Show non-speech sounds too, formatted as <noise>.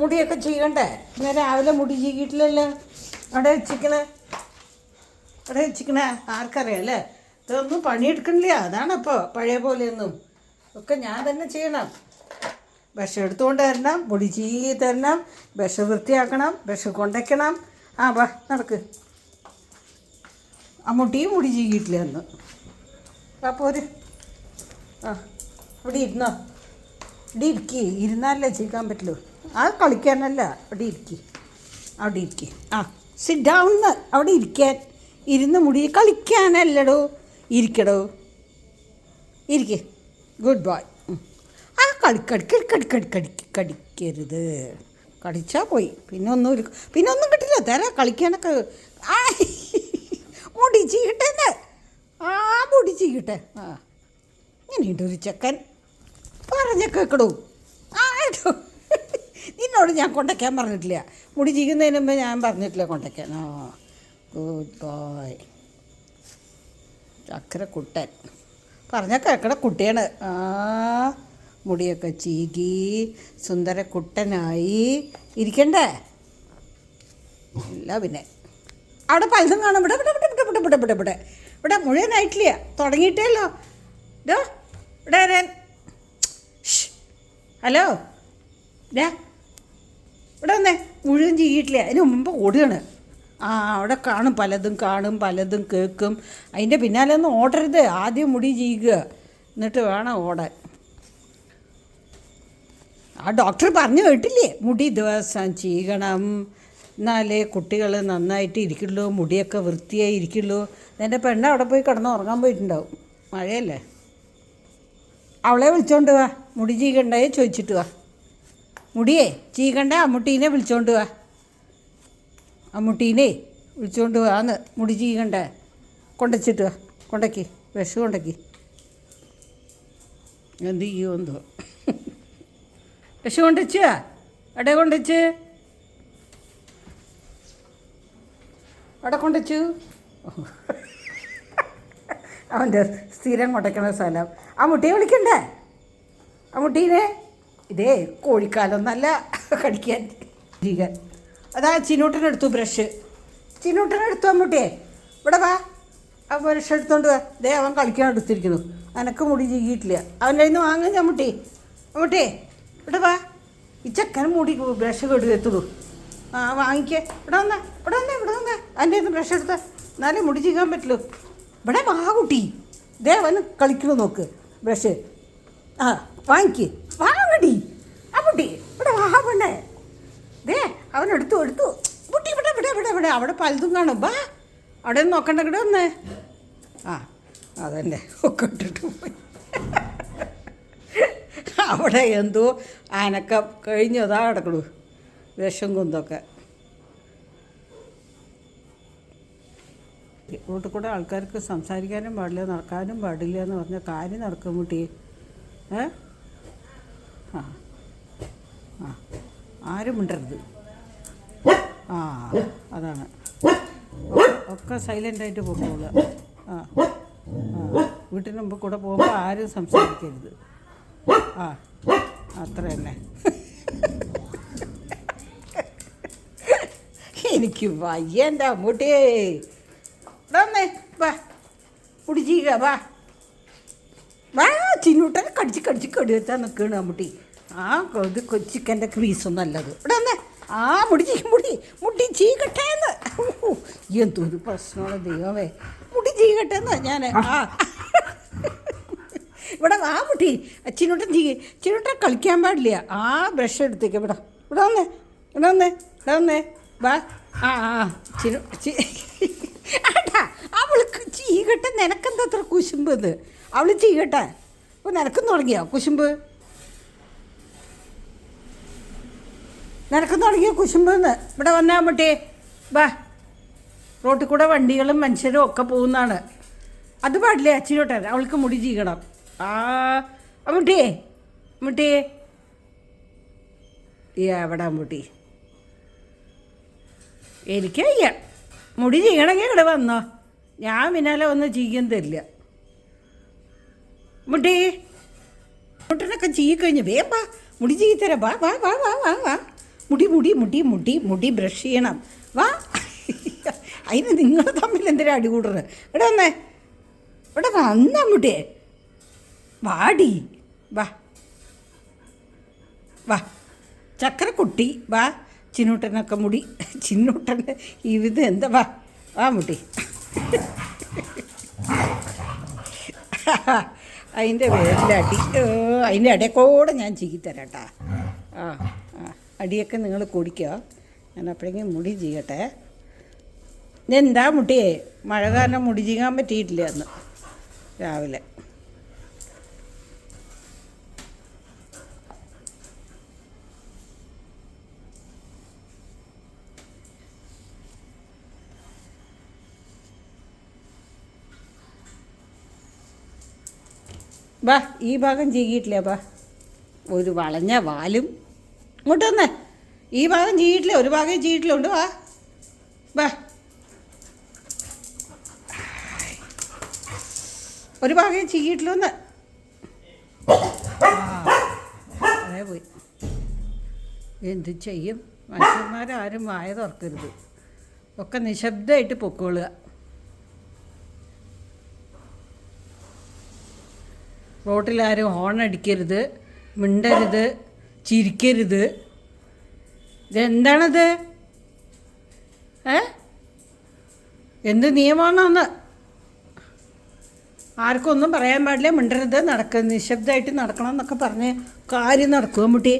മുടിയൊക്കെ ചെയ്യണ്ടേ ഇന്ന് രാവിലെ മുടി ചീകിയിട്ടില്ലല്ലോ. അവിടെ വെച്ചിക്കണേ. അവിടെ വെച്ചിക്കണേ. ആർക്കറിയാം അല്ലേ ഇതൊന്നും പണിയെടുക്കണില്ല. അതാണപ്പോൾ പഴയ പോലെയൊന്നും. ഒക്കെ ഞാൻ തന്നെ ചെയ്യണം. വിഷം എടുത്തുകൊണ്ട് തരണം മുടി ചീകി തരണം. വിഷം വൃത്തിയാക്കണം. വിഷം കൊണ്ടയ്ക്കണം. ആ വാ നടക്ക്. ആ മുട്ടിയും മുടി ചീകിയിട്ടില്ല എന്ന് ആ പോര്. ആ ഇവിടെ ഇരുന്നോ. ഇവിടെ ഇരിക്കി. ഇരുന്നാലല്ലേ ചീക്കാൻ പറ്റുള്ളൂ. ആ കളിക്കാനല്ല അവിടെ ഇരിക്കി. അവിടെ ഇരിക്കി. ആ സിറ്റ് ഡൗൺ അവിടെ ഇരിക്കാൻ. ഇരുന്ന് മുടി കളിക്കാനല്ലടോ. ഇരിക്കടോ. ഇരിക്കേ. ഗുഡ് ബോയ് ആ കളി കടിക്കടി കടി കടി കടി കടി കടിക്കരുത് കടിച്ചാൽ പോയി. പിന്നെ ഒന്നും ഇല്ല- പിന്നെ ഒന്നും കിട്ടില്ല. തരാ കളിക്കാനൊക്കെ. ആ മുടി ചീകട്ടെ ആ മുടി ചീകട്ടെ. ആ. ഇങ്ങനെയുണ്ട് ഒരു ചെക്കൻ. പറഞ്ഞ കേക്കടൂ. ആ കേട്ടോ. നിന്നോട് ഞാൻ കൊണ്ടയ്ക്കാൻ പറഞ്ഞിട്ടില്ല. മുടി ചീകുന്നതിന് മുമ്പ് ഞാൻ പറഞ്ഞിട്ടില്ല കൊണ്ടയ്ക്കാൻ ഓ ഗുഡ് ബോയ് ചക്കര കുട്ടൻ പറഞ്ഞ കേക്കട കുട്ടിയാണ്. ആ മുടിയൊക്കെ ചീകി സുന്ദര കുട്ടനായി ഇരിക്കണ്ടേ? ഇല്ല പിന്നെ. അവിടെ പലതും കാണും. ഇവിടെ ഇവിടെ ഇവിടെ ഇവിടെ ഇവിടെ ഇവിടെ ഇവിടെ. ഇവിടെ മുഴുവനായിട്ടില്ല. തുടങ്ങിയിട്ടേല്ലോ. ഇതോ ഇവിടെ വരാൻ. ഹലോ. ഡാ ഇവിടെ വന്നേ മുഴുവൻ ചെയ്യിട്ടില്ല? അതിന് മുമ്പ് ഓടുകയാണ്. ആ അവിടെ കാണും പലതും കാണും പലതും കേൾക്കും. അതിന്റെ പിന്നാലെ ഒന്നും ഓടരുത് ആദ്യം മുടി ചെയ്യുക എന്നിട്ട് വേണം ഓടാൻ. ആ ഡോക്ടർ പറഞ്ഞു കേട്ടില്ലേ മുടി ദിവസം ചെയ്യണം എന്നാലേ കുട്ടികൾ നന്നായിട്ട് ഇരിക്കുള്ളൂ മുടിയൊക്കെ വൃത്തിയായി ഇരിക്കുള്ളൂ. എന്റെ പെണ്ണ് അവിടെ പോയി കിടന്ന് ഉറങ്ങാൻ പോയിട്ടുണ്ടാവും. മഴയല്ലേ? അവളെ വിളിച്ചോണ്ട് വാ മുടി ചെയ്യണ്ടേ ചോദിച്ചിട്ട് വാ. മുടിയേ ചീകണ്ട അമ്മുട്ടീനെ വിളിച്ചോണ്ട് വാ. അമ്മുട്ടീനെ വിളിച്ചോണ്ട് വാന്ന് മുടി ചീകണ്ട കൊണ്ടച്ചിട്ട് വാ. കൊണ്ടക്കി. വിഷം കൊണ്ടക്കി. എന്ത് ചെയ്യുമെന്തോ വിഷം കൊണ്ടുവച്ച് എവിടെ കൊണ്ടുവച്ച് എവിടെ കൊണ്ടുവച്ചു അവന്റെ സ്ഥിരം കൊണ്ടയ്ക്കണ സ്ഥലം. ആ മുട്ടിയെ വിളിക്കണ്ടേ? ആ മുട്ടീനെ ഇതേ കോഴിക്കാലൊന്നല്ല കടിക്കാൻ. ജീകൻ അതാ ചിന്നൂട്ടനെടുത്തു ബ്രഷ്. ചിന്നൂട്ടനെടുത്തു അമ്മൂട്ടിയെ ഇവിടെ വാ. ആ ബ്രഷ് എടുത്തോണ്ട് വാ. ദേ അവൻ കളിക്കാൻ എടുത്തിരിക്കുന്നു അനക്ക് മുടി ചീകിയിട്ടില്ല. അവന്റെ കയ്യിൽ നിന്ന് വാങ്ങും അമ്മൂട്ടി അമ്മൂട്ടി ഇവിടെ വാ. ഈ ചെക്കൻ മുടി ബ്രഷ് കെടുക്കത്തുള്ളൂ ആ വാങ്ങിക്കേ. ഇവിടെ വന്നാ. ഇവിടെ വന്നാ ഇവിടെ വന്നാ. കയ്യിൽ നിന്ന് ബ്രഷ് എടുത്ത. എന്നാലേ മുടി ചീകാൻ പറ്റുള്ളൂ. ഇവിടെ വാ കുട്ടി. ദേ അവൻ കളിക്കണു നോക്ക്. ബ്രഷ്. ആ വാങ്ങിക്ക്. വാങ്ങടി ആ കുട്ടി ഇവിടെ വാ പണ്ടേ ദേ അവൻ എടുത്തു എടുത്തു. കുട്ടി ഇവിടെ ഇവിടെ ഇവിടെ ഇവിടെ. അവിടെ പലതും കാണും. വാ. അവിടെ ഒന്ന് നോക്കണ്ട ഇവിടെ ഒന്ന്. ആ അതന്നെ. ഒക്കെ ഇട്ടിട്ട് പോയി. അവിടെ എന്തോ ആനക്ക കഴിഞ്ഞതാ കിടക്കണു. വിഷം കുന്തൊക്കെ. റോട്ടിൽ കൂടെ ആൾക്കാർക്ക് സംസാരിക്കാനും പാടില്ല നടക്കാനും പാടില്ല എന്ന് പറഞ്ഞ കാര്യം നടക്കും കുട്ടി ഏ? ആ. ആ. ആരും മിണ്ടരുത്. ആ അതാണ്. ഒക്കെ സൈലന്റായിട്ട് ആയിട്ട് ആ. ആ. വീട്ടിന് മുമ്പ് കൂടെ പോകുമ്പോൾ ആരും സംസാരിക്കരുത്. ആ. അത്ര തന്നെ എനിക്ക് വയ്യ അമ്മൂട്ടിയേ വന്നേ വാ. കുടിച്ചീക വാ. വാ ചിന്നൂട്ടനെ കടിച്ച് കടിച്ച് കടിയെത്താൻ നിൽക്കുകയാണ് മമ്മൂട്ടി ആ ഇത് ചിക്കന്റെ ക്രീസും നല്ലത്. ഇവിടെ വന്നേ. ആ മുടി ചീ മുടി മുടി ചീകട്ടേന്ന് എന്തൊരു പ്രശ്നമാണ് ദൈവമേ. മുടി ചീകട്ടേന്ന് ഞാൻ ആ. ഇവിടെ വാ മുട്ടി ചിന്നൂട്ടൻ ചീ ചിന്നൂട്ടൻ കളിക്കാൻ പാടില്ല. ആ ബ്രഷ് എടുത്തേക്ക്. ഇവിടെ ഇവിടെ വന്നേ. ഇവിടെ വന്നേ ഇവിടെ വന്നേ. വാ. ആ ആ ചിന്നു <laughs> ചി ആട്ടാ അവൾക്ക് ചീകട്ടെ നിനക്കെന്താ അത്ര കുശുമ്പ് ഇത്? അവൾ ചീകട്ടെ. അപ്പോൾ നിനക്കും തുടങ്ങിയോ കുശുമ്പ്? നിനക്കും തുടങ്ങിയോ കുശുമ്പ് എന്ന്? ഇവിടെ വന്നാൽ മറ്റേ വാ. റോട്ടിൽ കൂടെ വണ്ടികളും മനുഷ്യരും ഒക്കെ പോകുന്നതാണ്. അത് പാടില്ലേ അച്ഛനോട്ടെ അവൾക്ക് മുടി ചീകണം. ആ അമ്മൂട്ടിയേ അമ്മൂട്ടിയേ എവിടെ അമ്മൂട്ടി എനിക്കയ്യ മുടി ചെയ്യണമെങ്കിൽ ഇവിടെ വന്നോ. ഞാൻ പിന്നാലെ ഒന്നും ചെയ്യാൻ തരില്ല മുട്ടി മുട്ടനൊക്കെ ചെയ്യിക്കഴിഞ്ഞ് വാ മുടി ചെയ്തരാം വാ വാ വാ വാ വാ വാ. മുടി മുടി മുടി മുടി മുടി ബ്രഷ് ചെയ്യണം. വാ. അതിന് നിങ്ങൾ തമ്മിൽ എന്തിനാ അടി കൂടുന്നത് ഇവിടെ വന്നേ? ഇവിടെ വന്നാ? മുട്ടിയെ വാടി. വാ. വാ. ചക്കരക്കുട്ടി വാ. ചിന്നൂട്ടനൊക്കെ മുടി. ചിന്നൂട്ടന്റെ ഇത് എന്താ? വാ വാ മുട്ടി അതിന്റെ പേരിലടി അതിന്റെ ഇടയ്ക്കൂടെ ഞാൻ ചീത്തരാം കേട്ടാ ആ ആ അടിയൊക്കെ നിങ്ങൾ കുടിക്കുക ഞാൻ അപ്പോഴേക്കും മുടി ചെയ്യട്ടെ എന്താ മുട്ടിയേ മഴ കാരണം മുടി ചെയ്യാൻ പറ്റിയിട്ടില്ല അന്ന് രാവിലെ. ബാ ഈ ഭാഗം ചെയ്യിട്ടില്ല ബാ? ഒരു വളഞ്ഞ വാലും. ഇങ്ങോട്ട് വന്നേ. ഈ ഭാഗം ചെയ്യിട്ടില്ല ഒരു ഭാഗം ചെയ്യിട്ടില്ല ഉണ്ട് വാ. ബാ. ഒരു ഭാഗം ചെയ്യിട്ടില്ല ഒന്ന് അതേ എന്ത് ചെയ്യും? മനുഷ്യന്മാരാരും വായ തുറക്കരുത്. ഒക്കെ നിശബ്ദമായിട്ട് പൊക്കോളുക. റോട്ടിലാരും ഹോൺ അടിക്കരുത് മിണ്ടരുത് ചിരിക്കരുത്. ഇതെന്താണത് ഏ? എന്ത് നിയമമാണെന്ന്? ആർക്കും ഒന്നും പറയാൻ പാടില്ല. മിണ്ടരുത് നടക്കുക നിശബ്ദമായിട്ട് നടക്കണം എന്നൊക്കെ പറഞ്ഞ് കാര്യം നടക്കുക മുട്ടി.